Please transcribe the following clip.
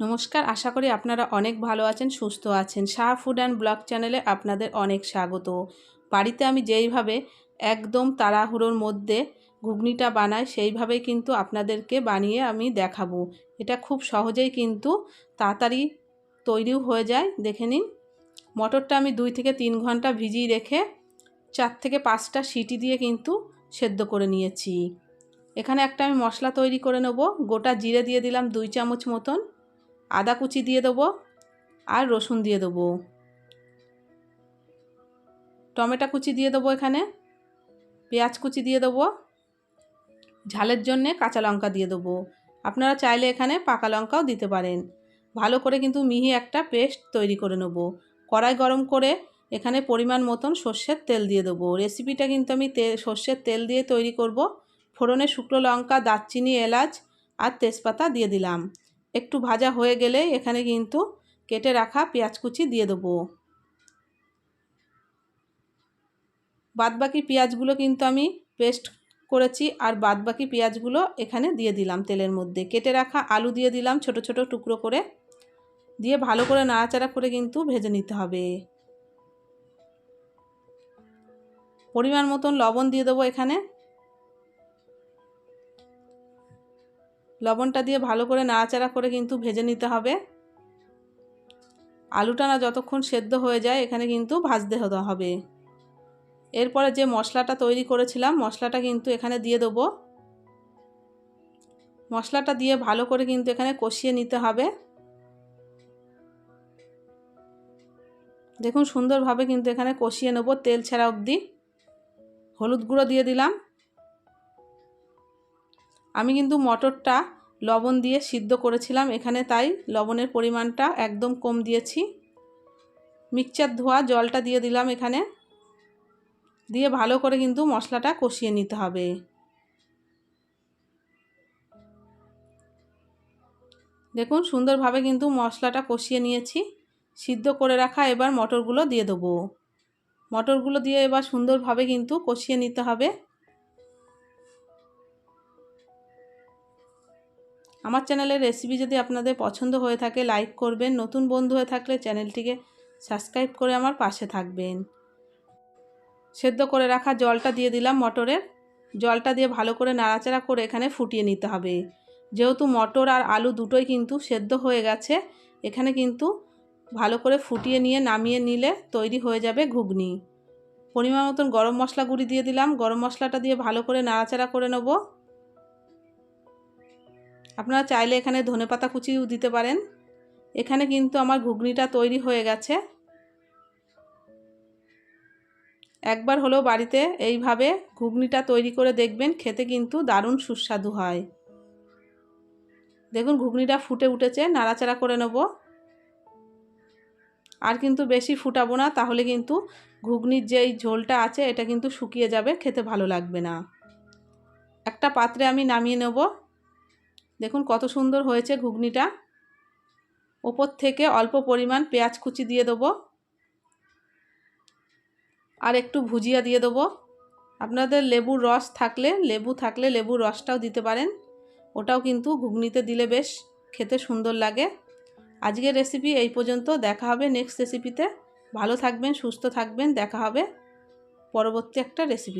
নমস্কার, আশা করি আপনারা অনেক ভালো আছেন, সুস্থ আছেন। শাহ ফুড অ্যান্ড ব্লগ চ্যানেলে আপনাদের অনেক স্বাগত। বাড়িতে আমি যেইভাবে একদম তাড়াহুড়োর মধ্যে ঘুগনিটা বানাই, সেইভাবেই কিন্তু আপনাদেরকে বানিয়ে আমি দেখাবো। এটা খুব সহজেই কিন্তু তাড়াতাড়ি তৈরিও হয়ে যায়, দেখে নিন। মটরটা আমি দুই থেকে তিন ঘণ্টা ভিজিয়ে রেখে চার থেকে পাঁচটা সিটি দিয়ে কিন্তু সেদ্ধ করে নিয়েছি। এখানে একটা আমি মশলা তৈরি করে নেব। গোটা জিরে দিয়ে দিলাম দুই চামচ মতন। আদা কুচি দিয়ে দেবো আর রসুন দিয়ে দেবো। টমেটো কুচি দিয়ে দেবো এখানে। পেঁয়াজ কুচি দিয়ে দেবো। ঝালের জন্যে কাঁচা লঙ্কা দিয়ে দেবো। আপনারা চাইলে এখানে পাকা লঙ্কাও দিতে পারেন। ভালো করে কিন্তু মিহি একটা পেস্ট তৈরি করে নেব। কড়াই গরম করে এখানে পরিমাণ মতন সর্ষের তেল দিয়ে দেবো। রেসিপিটা কিন্তু আমি তে, সর্ষের তেল দিয়ে তৈরি করব। ফোড়নে শুকনো লঙ্কা, দারচিনি, এলাচ আর তেজপাতা দিয়ে দিলাম। একটু ভাজা হয়ে গেলে এখানে কিন্তু কেটে রাখা পেঁয়াজ কুচি দিয়ে দেবো। বাদবাকি পেঁয়াজগুলো কিন্তু আমি পেস্ট করেছি আর বাদবাকি পেঁয়াজগুলো এখানে দিয়ে দিলাম তেলের মধ্যে। কেটে রাখা আলু দিয়ে দিলাম ছোট ছোট টুকরো করে। দিয়ে ভালো করে নাড়াচাড়া করে কিন্তু ভেজে নিতে হবে। পরিমাণ মতন লবণ দিয়ে দেবো এখানে। লবণটা দিয়ে ভালো করে নাড়াচাড়া করে কিন্তু ভেজে নিতে হবে। আলুটা না যতক্ষণ সেদ্ধ হয়ে যায়, এখানে কিন্তু ভাজতে হতে হবে। এরপরে যে মশলাটা তৈরি করেছিলাম, মশলাটা কিন্তু এখানে দিয়ে দেবো। মশলাটা দিয়ে ভালো করে কিন্তু এখানে কষিয়ে নিতে হবে। দেখুন, সুন্দরভাবে কিন্তু এখানে কষিয়ে নেব তেল ছাড়া অবধি। হলুদ গুঁড়ো দিয়ে দিলাম। আমি কিন্তু মটরটা লবণ দিয়ে সিদ্ধ করেছিলাম। এখানে তাই লবণের পরিমাণটা একদম কম দিয়েছি। মিক্সচার ধোয়া জলটা দিয়ে দিলাম এখানে। দিয়ে ভালো করে কিন্তু মশলাটা কষিয়ে নিতে হবে। দেখুন, সুন্দরভাবে কিন্তু মশলাটা কষিয়ে নিয়েছি। সিদ্ধ করে রাখা এবার মটরগুলো দিয়ে দেবো। মটরগুলো দিয়ে এবার সুন্দরভাবে কিন্তু কষিয়ে নিতে হবে। আমার চ্যানেলের রেসিপি যদি আপনাদের পছন্দ হয়ে থাকে লাইক করবেন। নতুন বন্ধু হয়ে থাকলে চ্যানেলটিকে সাবস্ক্রাইব করে আমার পাশে থাকবেন। সেদ্ধ করে রাখা জলটা দিয়ে দিলাম মটরের। জলটা দিয়ে ভালো করে নাড়াচাড়া করে এখানে ফুটিয়ে নিতে হবে। যেহেতু মটর আর আলু দুটোই কিন্তু সেদ্ধ হয়ে গেছে, এখানে কিন্তু ভালো করে ফুটিয়ে নিয়ে নামিয়ে নিলে তৈরি হয়ে যাবে ঘুগনি। পরিমাণ মতন গরম মশলা গুঁড়ি দিয়ে দিলাম। গরম মশলাটা দিয়ে ভালো করে নাড়াচাড়া করে নেব। আপনারা চাইলে এখানে ধনে পাতা কুচিও দিতে পারেন। এখানে কিন্তু আমার ঘুগনিটা তৈরি হয়ে গেছে। একবার হলেও বাড়িতে এইভাবে ঘুগনিটা তৈরি করে দেখবেন, খেতে কিন্তু দারুণ সুস্বাদু হয়। দেখুন, ঘুগনিটা ফুটে উঠেছে, নাড়াচাড়া করে নেব। আর কিন্তু বেশি ফুটাবো না, তাহলে কিন্তু ঘুগনির যেই ঝোলটা আছে, এটা কিন্তু শুকিয়ে যাবে, খেতে ভালো লাগবে না। একটা পাত্রে আমি নামিয়ে নেব। দেখুন কত সুন্দর হয়েছে ঘুগনিটা। ওপর থেকে অল্প পরিমাণ পেঁয়াজ কুচি দিয়ে দেবো। আর একটু ভুজিয়া দিয়ে দেবো। আপনাদের লেবুর রস থাকলে, লেবু থাকলে লেবুর রসটাও দিতে পারেন। ওটাও কিন্তু ঘুগনিতে দিলে বেশ খেতে সুন্দর লাগে। আজকের রেসিপি এই পর্যন্ত। দেখা হবে নেক্সট রেসিপিতে ভালো থাকবেন, সুস্থ থাকবেন। দেখা হবে পরবর্তী একটা রেসিপি